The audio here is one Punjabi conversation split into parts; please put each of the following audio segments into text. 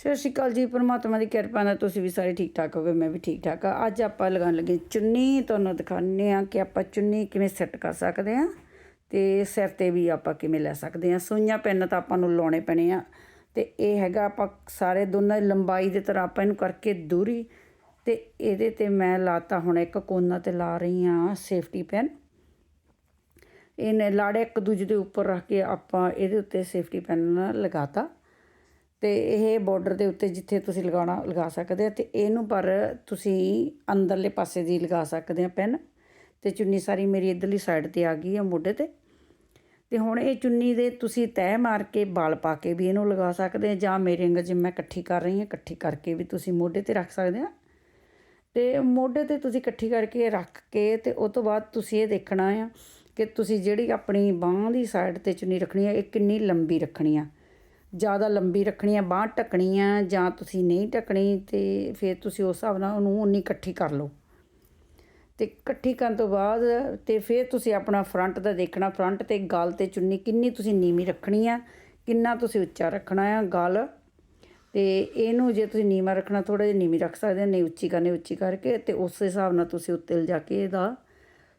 ਸਤਿ ਸ਼੍ਰੀ ਅਕਾਲ ਜੀ, ਪਰਮਾਤਮਾ ਦੀ ਕਿਰਪਾ ਨਾਲ ਤੁਸੀਂ ਵੀ ਸਾਰੇ ਠੀਕ ਠਾਕ ਹੋਵੇ ਮੈਂ ਵੀ ਠੀਕ ਠਾਕ ਆ ਅੱਜ ਆਪਾਂ ਲਗਾਉਣ ਲੱਗੇ ਚੁੰਨੀ, ਤੁਹਾਨੂੰ ਦਿਖਾਉਂਦੇ ਆ ਕਿ ਆਪਾਂ ਚੁੰਨੀ ਕਿਵੇਂ ਸੈੱਟ ਕਰ ਸਕਦੇ ਆ ਤੇ ਸਿਰ ਤੇ ਵੀ ਆਪਾਂ ਕਿਵੇਂ ਲੈ ਸਕਦੇ ਆ ਸੂਈਆਂ ਪੈਨ ਤਾਂ ਆਪਾਂ ਨੂੰ ਲਾਉਣੇ ਪੈਣੇ ਆ ਤੇ ਇਹ ਹੈਗਾ ਆਪਾਂ ਸਾਰੇ ਦੋਨਾਂ ਲੰਬਾਈ ਦੇ ਤਰ੍ਹਾਂ ਆਪਾਂ ਇਹਨੂੰ ਕਰਕੇ ਦੂਰੀ ਤੇ ਇਹਦੇ ਤੇ ਮੈਂ ਲਾਤਾ ਹੁਣ ਇੱਕ ਕੋਨਾ ਤੇ ਲਾ ਰਹੀ ਆ ਸੇਫਟੀ ਪੈਨ। ਇਹਨੇ ਲਾੜੇ ਇੱਕ ਦੂਜੇ ਦੇ ਉੱਪਰ ਰੱਖ ਕੇ ਆਪਾਂ ਇਹਦੇ ਉੱਤੇ ਸੇਫਟੀ ਪੈਨ ਲਗਾਤਾ। ਅਤੇ ਇਹ ਬਾਰਡਰ ਦੇ ਉੱਤੇ ਜਿੱਥੇ ਤੁਸੀਂ ਲਗਾਉਣਾ, ਲਗਾ ਸਕਦੇ ਆ ਤੇ ਇਹਨੂੰ ਪਰ ਤੁਸੀਂ ਅੰਦਰਲੇ ਪਾਸੇ ਦੀ ਲਗਾ ਸਕਦੇ ਆ ਪੈਨ ਅਤੇ ਚੁੰਨੀ ਸਾਰੀ ਮੇਰੀ ਇੱਧਰਲੀ ਸਾਈਡ ਤੇ ਆ ਗਈ ਆ ਮੋਢੇ ਤੇ। ਅਤੇ ਹੁਣ ਇਹ ਚੁੰਨੀ ਦੇ ਤੁਸੀਂ ਤੈਅ ਮਾਰ ਕੇ ਬਾਲ ਪਾ ਕੇ ਵੀ ਇਹਨੂੰ ਲਗਾ ਸਕਦੇ ਆ ਜਾਂ ਮੇਰੇ ਅੰਗ ਜਿਵੇਂ ਮੈਂ ਇਕੱਠੀ ਕਰ ਰਹੀ ਹਾਂ, ਇਕੱਠੀ ਕਰਕੇ ਵੀ ਤੁਸੀਂ ਮੋਢੇ ਤੇ ਰੱਖ ਸਕਦੇ ਆ। ਤੇ ਮੋਢੇ ਤੇ ਤੁਸੀਂ ਇਕੱਠੀ ਕਰਕੇ ਰੱਖ ਕੇ ਤੇ ਉਸ ਤੋਂ ਬਾਅਦ ਤੁਸੀਂ ਇਹ ਦੇਖਣਾ ਆ ਕਿ ਤੁਸੀਂ ਜਿਹੜੀ ਆਪਣੀ ਬਾਹ ਦੀ ਸਾਈਡ ਤੇ ਚੁੰਨੀ ਰੱਖਣੀ ਆ, ਇਹ ਕਿੰਨੀ ਲੰਬੀ ਰੱਖਣੀ ਆ। ਜ਼ਿਆਦਾ ਲੰਬੀ ਰੱਖਣੀ ਆ ਬਾਂਹ ਢੱਕਣੀ ਆ ਜਾਂ ਤੁਸੀਂ ਨਹੀਂ ਢੱਕਣੀ ਤੇ ਫਿਰ ਤੁਸੀਂ ਉਸ ਹਿਸਾਬ ਨਾਲ ਉਹਨੂੰ ਉਨੀ ਇਕੱਠੀ ਕਰ ਲਓ। ਤੇ ਇਕੱਠੀ ਕਰਨ ਤੋਂ ਬਾਅਦ ਤੇ ਫਿਰ ਤੁਸੀਂ ਆਪਣਾ ਫਰੰਟ ਦਾ ਦੇਖਣਾ, ਫਰੰਟ ਤੇ ਗਲ ਤੇ ਚੁੰਨੀ ਕਿੰਨੀ ਤੁਸੀਂ ਨੀਵੀਂ ਰੱਖਣੀ ਆ, ਕਿੰਨਾ ਤੁਸੀਂ ਉੱਚਾ ਰੱਖਣਾ ਆ ਗਲ। ਤੇ ਇਹਨੂੰ ਜੇ ਤੁਸੀਂ ਨੀਵਾਂ ਰੱਖਣਾ ਥੋੜਾ ਜਿਹਾ ਨੀਵੀਂ ਰੱਖ ਸਕਦੇ ਹੋ ਨਹੀਂ ਉੱਚੀ ਕਰਨੀ, ਉੱਚੀ ਕਰਕੇ ਤੇ ਉਸ ਹਿਸਾਬ ਨਾਲ ਤੁਸੀਂ ਉੱਤੇ ਲਿਜਾ ਕੇ ਇਹਦਾ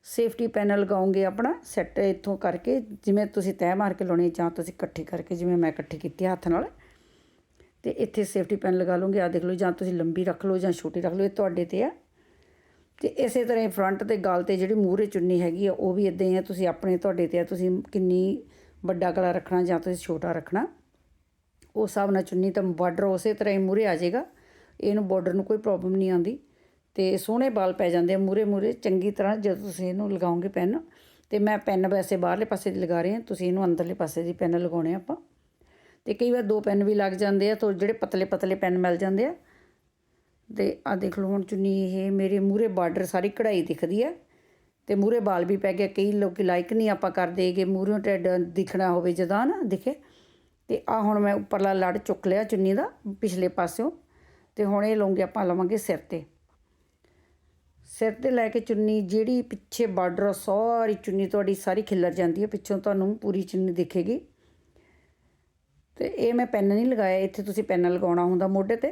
ਸੇਫਟੀ ਪੈਨਲ ਲਗਾਉਂਗੇ ਆਪਣਾ ਸੈੱਟ ਇੱਥੋਂ ਕਰਕੇ, ਜਿਵੇਂ ਤੁਸੀਂ ਤੈਅ ਮਾਰ ਕੇ ਲਾਉਣੀ ਜਾਂ ਤੁਸੀਂ ਇਕੱਠੀ ਕਰਕੇ, ਜਿਵੇਂ ਮੈਂ ਇਕੱਠੀ ਕੀਤੀ ਹੱਥ ਨਾਲ, ਤੇ ਇੱਥੇ ਸੇਫਟੀ ਪੈਨ ਲਗਾ ਲਓਗੇ ਆ ਦੇਖ ਲਓ ਜਾਂ ਤੁਸੀਂ ਲੰਬੀ ਰੱਖ ਲਓ ਜਾਂ ਛੋਟੀ ਰੱਖ ਲਓ, ਇਹ ਤੁਹਾਡੇ ਤੇ ਆ। ਤੇ ਇਸੇ ਤਰ੍ਹਾਂ ਹੀ ਫਰੰਟ ਤੇ ਗਲ ਤੇ ਜਿਹੜੀ ਮੂਹਰੇ ਚੁੰਨੀ ਹੈਗੀ ਆ, ਉਹ ਵੀ ਇਦਾਂ ਹੀ ਆ, ਤੁਸੀਂ ਆਪਣੇ ਤੁਹਾਡੇ ਤੇ ਆ, ਤੁਸੀਂ ਕਿੰਨੀ ਵੱਡਾ ਗਲਾ ਰੱਖਣਾ ਜਾਂ ਤੁਸੀਂ ਛੋਟਾ ਰੱਖਣਾ, ਉਸ ਹਿਸਾਬ ਨਾਲ ਚੁੰਨੀ ਤਾਂ ਬਾਰਡਰ ਉਸੇ ਤਰ੍ਹਾਂ ਹੀ ਮੂਹਰੇ ਆ ਜਾਏਗਾ, ਇਹਨੂੰ ਬਾਰਡਰ ਨੂੰ ਕੋਈ ਪ੍ਰੋਬਲਮ ਨਹੀਂ ਆਉਂਦੀ। ਅਤੇ ਸੋਹਣੇ ਵਾਲ ਪੈ ਜਾਂਦੇ ਆ ਮੂਹਰੇ ਮੂਹਰੇ ਚੰਗੀ ਤਰ੍ਹਾਂ ਜਦੋਂ ਤੁਸੀਂ ਇਹਨੂੰ ਲਗਾਓਗੇ ਪੈੱਨ ਅਤੇ ਮੈਂ ਪੈੱਨ ਵੈਸੇ ਬਾਹਰਲੇ ਪਾਸੇ ਦੀ ਲਗਾ ਰਹੀ ਹਾਂ, ਤੁਸੀਂ ਇਹਨੂੰ ਅੰਦਰਲੇ ਪਾਸੇ ਦੀ ਪੈੱਨ ਲਗਾਉਣੇ ਆਪਾਂ। ਅਤੇ ਕਈ ਵਾਰ ਦੋ ਪੈੱਨ ਵੀ ਲੱਗ ਜਾਂਦੇ ਆ, ਤੋਂ ਜਿਹੜੇ ਪਤਲੇ ਪਤਲੇ ਪੈੱਨ ਮਿਲ ਜਾਂਦੇ ਆ। ਤੇ ਆ ਦੇਖ ਲਓ ਹੁਣ ਚੁੰਨੀ ਇਹ ਮੇਰੇ ਮੂਹਰੇ ਬਾਰਡਰ ਸਾਰੀ ਕਢਾਈ ਦਿਖਦੀ ਹੈ ਤੇ ਮੂਹਰੇ ਵਾਲ ਵੀ ਪੈ ਗਿਆ, ਕਈ ਲੋਕ ਲਾਈਕ ਨਹੀਂ ਆਪਾਂ ਕਰਦੇ ਕਿ ਮੂਹਰੋਂ ਟੈਡ ਦਿਖਣਾ ਹੋਵੇ ਜਦਾਂ ਨਾ ਦਿਖੇ। ਤੇ ਆ ਹੁਣ ਮੈਂ ਉੱਪਰਲਾ ਲੜ ਚੁੱਕ ਲਿਆ ਚੁੰਨੀ ਦਾ ਪਿਛਲੇ ਪਾਸਿਓਂ, ਤੇ ਹੁਣ ਇਹ ਲਵਾਂਗੇ ਆਪਾਂ ਲਵਾਂਗੇ ਸਿਰ ਤੇ। ਸਿਰ ਤੇ ਲੈ ਕੇ ਚੁੰਨੀ ਜਿਹੜੀ ਪਿੱਛੇ ਬਾਰਡਰ ਸਾਰੀ ਚੁੰਨੀ ਤੁਹਾਡੀ ਸਾਰੀ ਖਿਲਰ ਜਾਂਦੀ ਹੈ ਪਿੱਛੋਂ ਤੁਹਾਨੂੰ ਪੂਰੀ ਚੁੰਨੀ ਦਿਖੇਗੀ। ਤੇ ਇਹ ਮੈਂ ਪੈਨ ਨਹੀਂ ਲਗਾਇਆ, ਇੱਥੇ ਤੁਸੀਂ ਪੈਨ ਲਗਾਉਣਾ ਹੁੰਦਾ ਮੋਢੇ ਤੇ।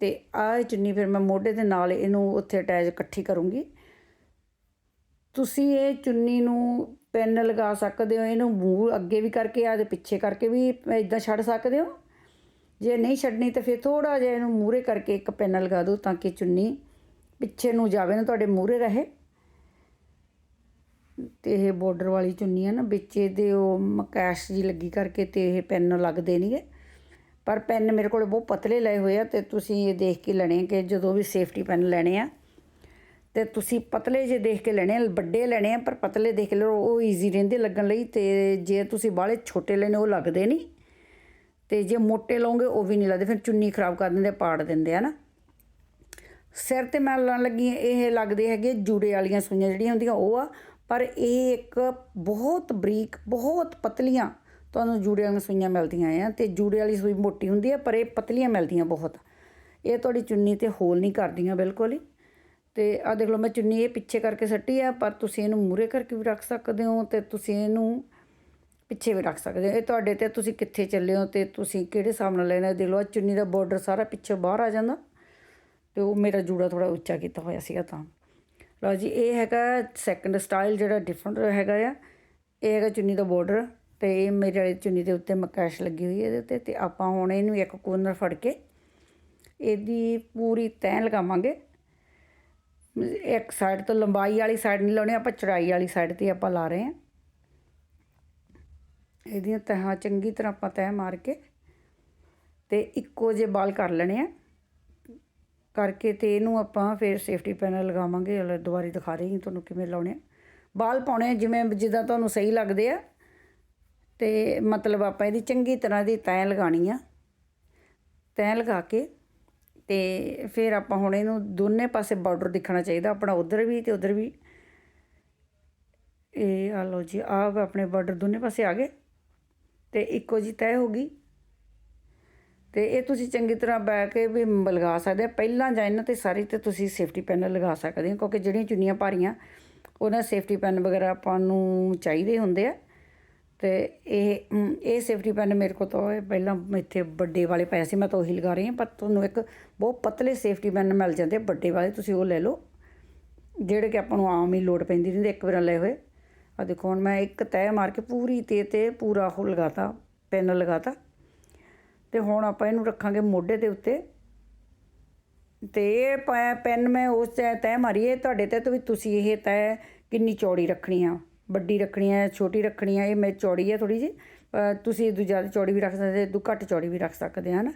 ਤੇ ਆਹ ਚੁੰਨੀ ਫਿਰ ਮੈਂ ਮੋਢੇ ਦੇ ਨਾਲ ਇਹਨੂੰ ਉੱਥੇ ਅਟੈਚ ਇਕੱਠੀ ਕਰੂੰਗੀ। ਤੁਸੀਂ ਇਹ ਚੁੰਨੀ ਨੂੰ ਪੈਨ ਲਗਾ ਸਕਦੇ ਹੋ, ਇਹਨੂੰ ਮੂੰਹ ਅੱਗੇ ਵੀ ਕਰਕੇ ਆ ਤੇ ਪਿੱਛੇ ਕਰਕੇ ਵੀ ਇਦਾਂ ਛੱਡ ਸਕਦੇ ਹੋ। ਜੇ ਨਹੀਂ ਛੱਡਣੀ ਤਾਂ ਫਿਰ ਥੋੜਾ ਜਿਹਾ ਇਹਨੂੰ ਮੂਰੇ ਕਰਕੇ ਇੱਕ ਪੈਨ ਲਗਾ ਦਿਓ ਤਾਂ ਕਿ ਚੁੰਨੀ ਪਿੱਛੇ ਨੂੰ ਜਾਵੇ ਨਾ, ਤੁਹਾਡੇ ਮੂਹਰੇ ਰਹੇ। ਤੇ ਇਹ ਬਾਰਡਰ ਵਾਲੀ ਚੁੰਨੀ ਆ ਨਾ, ਵਿੱਚ ਇਹਦੇ ਉਹ ਮਕੈਸ਼ ਜੀ ਲੱਗੀ ਕਰਕੇ ਤੇ ਇਹ ਪੈਨ ਲੱਗਦੇ ਨਹੀਂਗੇ ਪਰ ਪੈਨ ਮੇਰੇ ਕੋਲ ਬਹੁਤ ਪਤਲੇ ਲਏ ਹੋਏ ਆ ਤੇ ਤੁਸੀਂ ਇਹ ਦੇਖ ਕੇ ਲੈਣੇ ਕਿ ਜਦੋਂ ਵੀ ਸੇਫਟੀ ਪੈਨ ਲੈਣੇ ਆ। ਤੇ ਤੁਸੀਂ ਪਤਲੇ ਜੇ ਦੇਖ ਕੇ ਲੈਣੇ ਆ, ਵੱਡੇ ਲੈਣੇ ਆ, ਪਰ ਪਤਲੇ ਦੇਖ ਲਓ, ਉਹ ਈਜ਼ੀ ਰਹਿੰਦੇ ਲੱਗਣ ਲਈ ਤੇ ਜੇ ਤੁਸੀਂ ਬਾਹਲੇ ਛੋਟੇ ਲੈਣੇ, ਉਹ ਲੱਗਦੇ ਨਹੀਂ। ਤੇ ਜੇ ਮੋਟੇ ਲਓਗੇ, ਉਹ ਵੀ ਨਹੀਂ ਲੱਗਦੇ, ਫਿਰ ਚੁੰਨੀ ਖਰਾਬ ਕਰ ਦਿੰਦੇ ਪਾੜ ਦਿੰਦੇ ਆ ਨਾ। ਸਿਰ ਤੇ ਮੈਂ ਲਾਉਣ ਲੱਗੀ ਇਹ ਲੱਗਦੇ ਹੈਗੇ ਜੂੜੇ ਵਾਲੀਆਂ ਸੂਈਆਂ ਜਿਹੜੀਆਂ ਹੁੰਦੀਆਂ ਉਹ ਆ। ਪਰ ਇਹ ਇੱਕ ਬਹੁਤ ਬਰੀਕ, ਬਹੁਤ ਪਤਲੀਆਂ ਤੁਹਾਨੂੰ ਜੂੜੇ ਵਾਲੀਆਂ ਸੂਈਆਂ ਮਿਲਦੀਆਂ ਆ ਤੇ ਜੂੜੇ ਵਾਲੀ ਸੂਈ ਮੋਟੀ ਹੁੰਦੀ ਹੈ ਪਰ ਇਹ ਪਤਲੀਆਂ ਮਿਲਦੀਆਂ ਬਹੁਤ। ਇਹ ਤੁਹਾਡੀ ਚੁੰਨੀ ਤੇ ਹੋਲ ਨਹੀਂ ਕਰਦੀਆਂ ਬਿਲਕੁਲ ਹੀ। ਤੇ ਆ ਦੇਖ ਲਓ, ਮੈਂ ਚੁੰਨੀ ਇਹ ਪਿੱਛੇ ਕਰਕੇ ਸੱਟੀ ਆ, ਪਰ ਤੁਸੀਂ ਇਹਨੂੰ ਮੂਰੇ ਕਰਕੇ ਵੀ ਰੱਖ ਸਕਦੇ ਹੋ ਤੇ ਤੁਸੀਂ ਇਹਨੂੰ ਪਿੱਛੇ ਵੀ ਰੱਖ ਸਕਦੇ ਹੋ। ਇਹ ਤੁਹਾਡੇ ਤੇ ਤੁਸੀਂ ਕਿੱਥੇ ਚੱਲੇ ਹੋ ਤੇ ਤੁਸੀਂ ਕਿਹੜੇ ਹਿਸਾਬ ਨਾਲ ਲੈਣਾ? ਦੇਖ ਲਓ ਚੁੰਨੀ ਦਾ ਬਾਰਡਰ ਸਾਰਾ ਪਿੱਛੇ ਬਾਹਰ ਆ ਜਾਂਦਾ। ਤੇ ਉਹ ਮੇਰਾ ਜੂੜਾ ਥੋੜਾ ਉੱਚਾ ਕੀਤਾ ਹੋਇਆ ਸੀਗਾ ਤਾਂ। ਲਓ ਜੀ, ਇਹ ਹੈਗਾ ਸੈਕੰਡ ਸਟਾਈਲ ਜਿਹੜਾ ਡਿਫਰੈਂਟ ਹੈਗਾ ਆ। ਇਹ ਹੈਗਾ ਚੁੰਨੀ ਦਾ ਬਾਰਡਰ ਤੇ ਇਹ ਮੇਰੇ ਵਾਲੀ ਚੁੰਨੀ ਦੇ ਉੱਤੇ ਮਕੈਸ਼ ਲੱਗੀ ਹੋਈ ਹੈ ਇਹਦੇ ਉੱਤੇ ਤੇ ਆਪਾਂ ਹੁਣ ਇਹਨੂੰ ਇੱਕ ਕੋਰਨਰ ਫੜ ਕੇ ਇਹਦੀ ਪੂਰੀ ਤੈਅ ਲਗਾਵਾਂਗੇ। ਇੱਕ ਸਾਈਡ ਤੋਂ ਲੰਬਾਈ ਵਾਲੀ ਸਾਈਡ ਨਹੀਂ ਲਾਉਣੀ, ਆਪਾਂ ਚੜਾਈ ਵਾਲੀ ਸਾਈਡ ਤੇ ਆਪਾਂ ਲਾ ਰਹੇ ਹਾਂ। ਇਹਦੀਆਂ ਤਹਾਂ ਚੰਗੀ ਤਰ੍ਹਾਂ ਆਪਾਂ ਤੈਅ ਮਾਰ ਕੇ ਤੇ ਇੱਕੋ ਜਿਹੇ ਬਾਲ ਕਰ ਲੈਣੇ ਆ। ਕਰਕੇ ਤੇ ਇਹਨੂੰ ਆਪਾਂ ਫਿਰ ਸੇਫਟੀ ਪੈਨਲ ਲਗਾਵਾਂਗੇ ਹਲੇ ਦੁਬਾਰੀ ਦਿਖਾ ਰਹੀ ਤੁਹਾਨੂੰ ਕਿਵੇਂ ਲਾਉਣੇ ਬਾਲ ਪਾਉਣੇ ਜਿਵੇਂ ਜਿੱਦਾਂ ਤੁਹਾਨੂੰ ਸਹੀ ਲੱਗਦੇ ਆ। ਤੇ ਮਤਲਬ ਆਪਾਂ ਇਹਦੀ ਚੰਗੀ ਤਰ੍ਹਾਂ ਦੀ ਤੈਅ ਲਗਾਣੀ ਆ। ਤੈਅ ਲਗਾ ਕੇ ਤੇ ਫਿਰ ਆਪਾਂ ਹੁਣ ਇਹਨੂੰ ਦੋਨੇ ਪਾਸੇ ਬਾਰਡਰ ਦਿਖਣਾ ਚਾਹੀਦਾ, ਆਪਣਾ ਉਧਰ ਵੀ ਤੇ ਉਧਰ ਵੀ। ਇਹ ਆ ਲਓ ਜੀ ਆ ਆਪਣੇ ਬਾਰਡਰ ਦੋਨੇ ਪਾਸੇ ਆ ਗਏ। ਤੇ ਇੱਕੋ ਜੀ ਤੈਅ ਹੋ ਗਈ। ਤੇ ਇਹ ਤੁਸੀਂ ਚੰਗੀ ਤਰ੍ਹਾਂ ਬੈ ਕੇ ਵੀ ਲਗਾ ਸਕਦੇ ਪਹਿਲਾਂ ਜਾਂ ਇਹਨਾਂ ਤੇ ਸਾਰੀ ਤੇ ਤੁਸੀਂ ਸੇਫਟੀ ਪੈਨ ਲਗਾ ਸਕਦੇ ਹੋ, ਕਿਉਂਕਿ ਜਿਹੜੀਆਂ ਚੁੰਨੀਆਂ ਭਾਰੀਆਂ, ਉਹਨਾਂ ਸੇਫਟੀ ਪੈਨ ਵਗੈਰਾ ਆਪਾਂ ਨੂੰ ਚਾਹੀਦੇ ਹੁੰਦੇ ਆ। ਤੇ ਇਹ ਇਹ ਸੇਫਟੀ ਪੈਨ ਮੇਰੇ ਕੋਲ ਤਾਂ ਪਹਿਲਾਂ ਇੱਥੇ ਵੱਡੇ ਵਾਲੇ ਪਏ ਸੀ, ਮੈਂ ਤਾਂ ਉਹੀ ਲਗਾ ਰਹੀ ਹਾਂ, ਪਰ ਤੁਹਾਨੂੰ ਇੱਕ ਬਹੁਤ ਪਤਲੇ ਸੇਫਟੀ ਪੈਨ ਮਿਲ ਜਾਂਦੇ ਵੱਡੇ ਵਾਲੇ ਤੁਸੀਂ ਉਹ ਲੈ ਲਓ, ਜਿਹੜੇ ਕਿ ਆਪਾਂ ਨੂੰ ਆਮ ਹੀ ਲੋੜ ਪੈਂਦੀ ਰਹਿੰਦੀ, ਇੱਕ ਵਾਰ ਲਏ ਹੋਏ। ਆ ਦੇਖੋ, ਹੁਣ ਮੈਂ ਇੱਕ ਤੈਅ ਮਾਰ ਕੇ ਪੂਰੀ ਤੇ ਤੇ ਪੂਰਾ ਉਹ ਲਗਾਤਾ ਪੈਨ ਲਗਾਤਾ। ਤੇ ਹੁਣ ਆਪਾਂ ਇਹਨੂੰ ਰੱਖਾਂਗੇ ਮੋਢੇ ਦੇ ਉੱਤੇ। ਤੇ ਇਹ ਪੈ- ਪੈਨ ਮੈਂ ਉਸ ਤਹਿ ਤਹਿ ਮਾਰੀ ਤੁਹਾਡੇ ਤੇ ਵੀ ਤੁਸੀਂ ਇਹ ਤਹਿ ਕਿੰਨੀ ਚੌੜੀ ਰੱਖਣੀ ਆ। ਵੱਡੀ ਰੱਖਣੀ ਆ, ਛੋਟੀ ਰੱਖਣੀ ਆ, ਇਹ ਮੈਂ ਚੌੜੀ ਆ ਥੋੜੀ ਜੀ ਤੁਸੀਂ ਇਦੋਂ ਜ਼ਿਆਦਾ ਚੌੜੀ ਵੀ ਰੱਖ ਸਕਦੇ ਇਦੋਂ ਘੱਟ ਚੌੜੀ ਵੀ ਰੱਖ ਸਕਦੇ ਹਨ?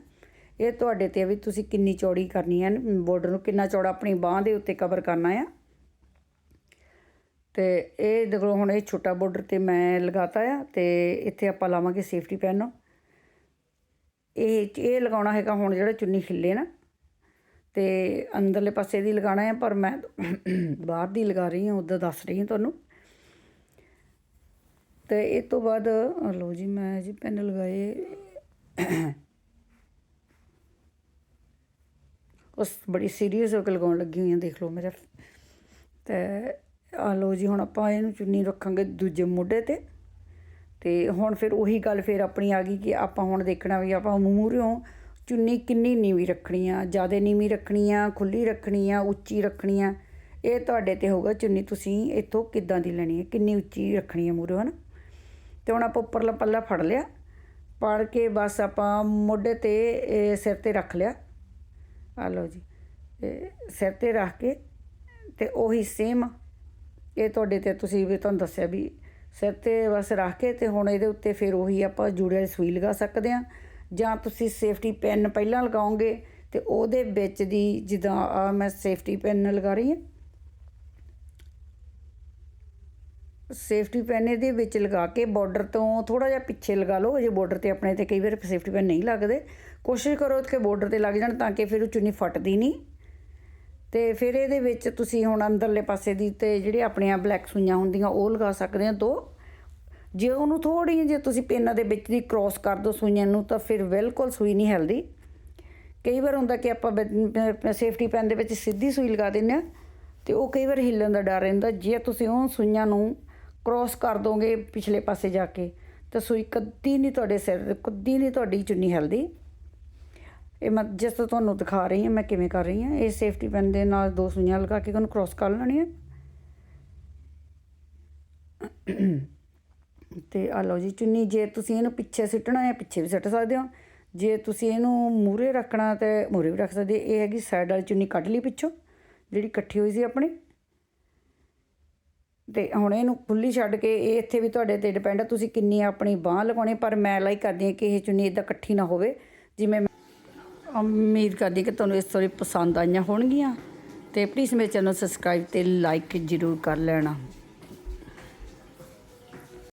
ਇਹ ਤੁਹਾਡੇ ਤੇ ਵੀ ਤੁਸੀਂ ਕਿੰਨੀ ਚੌੜੀ ਕਰਨੀ ਹੈ ਬਾਰਡਰ ਨੂੰ ਕਿੰਨਾ ਚੌੜਾ ਆਪਣੀ ਬਾਹ ਦੇ ਉੱਤੇ ਕਵਰ ਕਰਨਾ ਆ। ਤੇ ਇਹ ਦੇਖੋ, ਹੁਣ ਇਹ ਛੋਟਾ ਬਾਰਡਰ ਤੇ ਮੈਂ ਲਗਾਤਾ ਆ, ਤੇ ਇੱਥੇ ਆਪਾਂ ਲਾਵਾਂਗੇ ਸੇਫਟੀ ਪੈਨ ਇਹ ਇਹ ਲਗਾਉਣਾ ਹੈਗਾ ਹੁਣ ਜਿਹੜਾ ਚੁੰਨੀ ਖਿੱਲੇ ਨਾ। ਤੇ ਅੰਦਰਲੇ ਪਾਸੇ ਦੀ ਲਗਾਉਣਾ ਹੈ, ਪਰ ਮੈਂ ਬਾਹਰ ਦੀ ਲਗਾ ਰਹੀ ਹਾਂ ਉੱਦਾਂ ਦੱਸ ਰਹੀ ਹਾਂ ਤੁਹਾਨੂੰ। ਤੇ ਇਹ ਤੋਂ ਬਾਅਦ, ਆਹ ਲਓ ਜੀ, ਮੈਂ ਜੀ ਪੈਨ ਲਗਾਏ। ਉਸ ਬੜੀ ਸੀਰੀਅਸ ਹੋ ਕੇ ਲਗਾਉਣ ਲੱਗੀ ਹੋਈ ਹਾਂ, ਦੇਖ ਲਓ ਮੇਰਾ। ਤੇ ਆ ਲਓ ਜੀ, ਹੁਣ ਆਪਾਂ ਇਹਨੂੰ ਚੁੰਨੀ ਰੱਖਾਂਗੇ ਦੂਜੇ ਮੋਢੇ ਤੇ। ਤੇ ਹੁਣ ਫਿਰ ਉਹੀ ਗੱਲ ਫਿਰ ਆਪਣੀ ਆ ਗਈ ਕਿ ਆਪਾਂ ਹੁਣ ਦੇਖਣਾ ਵੀ ਆਪਾਂ ਮੂਹਰਿਓਂ ਚੁੰਨੀ ਕਿੰਨੀ ਨੀਵੀਂ ਰੱਖਣੀ ਆ, ਜ਼ਿਆਦਾ ਨੀਵੀਂ ਰੱਖਣੀ ਆ ਖੁੱਲੀ ਰੱਖਣੀ ਆ, ਉੱਚੀ ਰੱਖਣੀ ਆ। ਇਹ ਤੁਹਾਡੇ ਤੇ ਹੋਊਗਾ ਚੁੰਨੀ, ਤੁਸੀਂ ਇੱਥੋਂ ਕਿੱਦਾਂ ਦੀ ਲੈਣੀ ਹੈ ਕਿੰਨੀ ਉੱਚੀ ਰੱਖਣੀ ਹੈ ਮੂਹਰਿਓਂ ਹਨਾ? ਤੇ ਹੁਣ ਆਪਾਂ ਉੱਪਰਲਾ ਪੱਲਾ ਫੜ ਲਿਆ, ਫੜ ਕੇ ਬਸ ਆਪਾਂ ਮੋਢੇ ਤੇ, ਇਹ ਸਿਰ ਤੇ ਰੱਖ ਲਿਆ। ਆ ਲਓ ਜੀ, ਇਹ ਸਿਰ ਤੇ ਰੱਖ ਕੇ ਤੇ ਉਹੀ ਸੇਮ ਇਹ ਤੁਹਾਡੇ ਤੇ ਤੁਸੀਂ ਵੀ ਤੁਹਾਨੂੰ ਦੱਸਿਆ ਵੀ ਸਿਰ ਤੇ ਬਸ ਰੱਖ ਕੇ ਤੇ ਹੁਣ ਇਹਦੇ ਉੱਤੇ ਫਿਰ ਉਹੀ ਆਪਾਂ ਜੂੜੇ ਵਾਲੀ ਸੂਈ ਲਗਾ ਸਕਦੇ ਆ ਜਾਂ ਤੁਸੀਂ ਸੇਫਟੀ ਪੈਨ ਪਹਿਲਾਂ ਲਗਾਓਗੇ ਤੇ ਉਹਦੇ ਵਿੱਚ ਦੀ ਜਿੱਦਾਂ ਆ ਮੈਂ ਸੇਫਟੀ ਪੈਨ ਲਗਾ ਰਹੀ ਹਾਂ। ਸੇਫਟੀ ਪੈਨ ਇਹਦੇ ਵਿੱਚ ਲਗਾ ਕੇ ਬਾਰਡਰ ਤੋਂ ਥੋੜਾ ਜਿਹਾ ਪਿੱਛੇ ਲਗਾ ਲਓ ਜੇ ਬਾਰਡਰ ਤੇ ਆਪਣੇ ਤੇ ਕਈ ਵਾਰ ਸੇਫਟੀ ਪੈਨ ਨਹੀਂ ਲੱਗਦੇ। ਕੋਸ਼ਿਸ਼ ਕਰੋ ਕਿ ਬਾਰਡਰ ਤੇ ਲੱਗ ਜਾਣ ਤਾਂ ਕਿ ਫਿਰ ਉਹ ਚੁੰਨੀ ਫਟਦੀ ਨਹੀਂ। ਤੇ ਫਿਰ ਇਹਦੇ ਵਿੱਚ ਤੁਸੀਂ ਹੁਣ ਅੰਦਰਲੇ ਪਾਸੇ ਦੀ ਤੇ ਜਿਹੜੇ ਆਪਣੀਆਂ ਬਲੈਕ ਸੂਈਆਂ ਹੁੰਦੀਆਂ, ਉਹ ਲਗਾ ਸਕਦੇ ਹੋ ਦੋ। ਜੇ ਉਹਨੂੰ ਥੋੜੀ ਜੇ ਤੁਸੀਂ ਪਿੰਨ ਦੇ ਵਿੱਚ ਦੀ ਕ੍ਰੋਸ ਕਰ ਦੋ ਸੂਈਆਂ ਨੂੰ, ਤਾਂ ਫਿਰ ਬਿਲਕੁਲ ਸੂਈ ਨਹੀਂ ਹਿਲਦੀ। ਕਈ ਵਾਰ ਹੁੰਦਾ ਕਿ ਆਪਾਂ ਸੇਫਟੀ ਪੈਨ ਦੇ ਵਿੱਚ ਸਿੱਧੀ ਸੂਈ ਲਗਾ ਦਿੰਦੇ ਆ ਤੇ ਉਹ ਕਈ ਵਾਰ ਹਿੱਲਣ ਦਾ ਡਰ ਰਹਿੰਦਾ। ਜੇ ਤੁਸੀਂ ਉਹ ਸੂਈਆਂ ਨੂੰ ਕ੍ਰੋਸ ਕਰ ਦੋਗੇ ਪਿਛਲੇ ਪਾਸੇ ਜਾ ਕੇ, ਤਾਂ ਸੂਈ ਕਦੀ ਨਹੀਂ ਤੁਹਾਡੇ ਸਿਰ ਤੇ ਕਦੀ ਨਹੀਂ ਤੁਹਾਡੀ ਚੁੰਨੀ ਹਿਲਦੀ। ਇਹ ਮੈਂ ਜਿਸ ਤਰ੍ਹਾਂ ਤੁਹਾਨੂੰ ਦਿਖਾ ਰਹੀ ਹਾਂ, ਮੈਂ ਕਿਵੇਂ ਕਰ ਰਹੀ ਹਾਂ, ਇਹ ਸੇਫਟੀ ਪੈਨ ਦੇ ਨਾਲ ਦੋ ਸੂਈਆਂ ਲਗਾ ਕੇ ਉਹਨੂੰ ਕ੍ਰੋਸ ਕਰ ਲੈਣੀ ਹੈ। ਤੇ ਆ ਲਓ ਜੀ, ਚੁੰਨੀ, ਜੇ ਤੁਸੀਂ ਇਹਨੂੰ ਪਿੱਛੇ ਸਿੱਟਣਾ ਹੈ, ਪਿੱਛੇ ਵੀ ਸਿੱਟ ਸਕਦੇ ਹੋ। ਜੇ ਤੁਸੀਂ ਇਹਨੂੰ ਮੂਰੇ ਰੱਖਣਾ ਤੇ ਮੂਰੇ ਵੀ ਰੱਖ ਸਕਦੇ ਇਹ ਹੈਗੀ ਸਾਈਡ ਵਾਲੀ ਚੁੰਨੀ ਕੱਢ ਲਈ ਪਿੱਛੋਂ, ਜਿਹੜੀ ਇਕੱਠੀ ਹੋਈ ਸੀ ਆਪਣੀ। ਤੇ ਹੁਣ ਇਹਨੂੰ ਖੁੱਲੀ ਛੱਡ ਕੇ, ਇਹ ਇੱਥੇ ਵੀ ਤੁਹਾਡੇ ਤੇ ਡਿਪੈਂਡ ਹੈ ਤੁਸੀਂ ਕਿੰਨੀ ਆਪਣੀ ਬਾਹ ਲਗਾਉਣੀ ਪਰ ਮੈਂ ਲਾਈਕ ਕਰਦੀ ਹਾਂ ਕਿ ਇਹ ਚੁੰਨੀ ਇਦਾਂ ਇਕੱਠੀ ਨਾ ਹੋਵੇ, ਜਿਵੇਂ ਮੈਂ- ਉਮੀਦ ਕਰਦੀ ਕਿ ਤੁਹਾਨੂੰ ਇਸ ਸਟੋਰੀ ਪਸੰਦ ਆਈਆਂ ਹੋਣਗੀਆਂ ਤੇ ਪਲੀਜ਼ ਮੇਰੇ ਚੈਨਲ ਸਬਸਕ੍ਰਾਈਬ ਤੇ ਲਾਈਕ ਜ਼ਰੂਰ ਕਰ ਲੈਣਾ।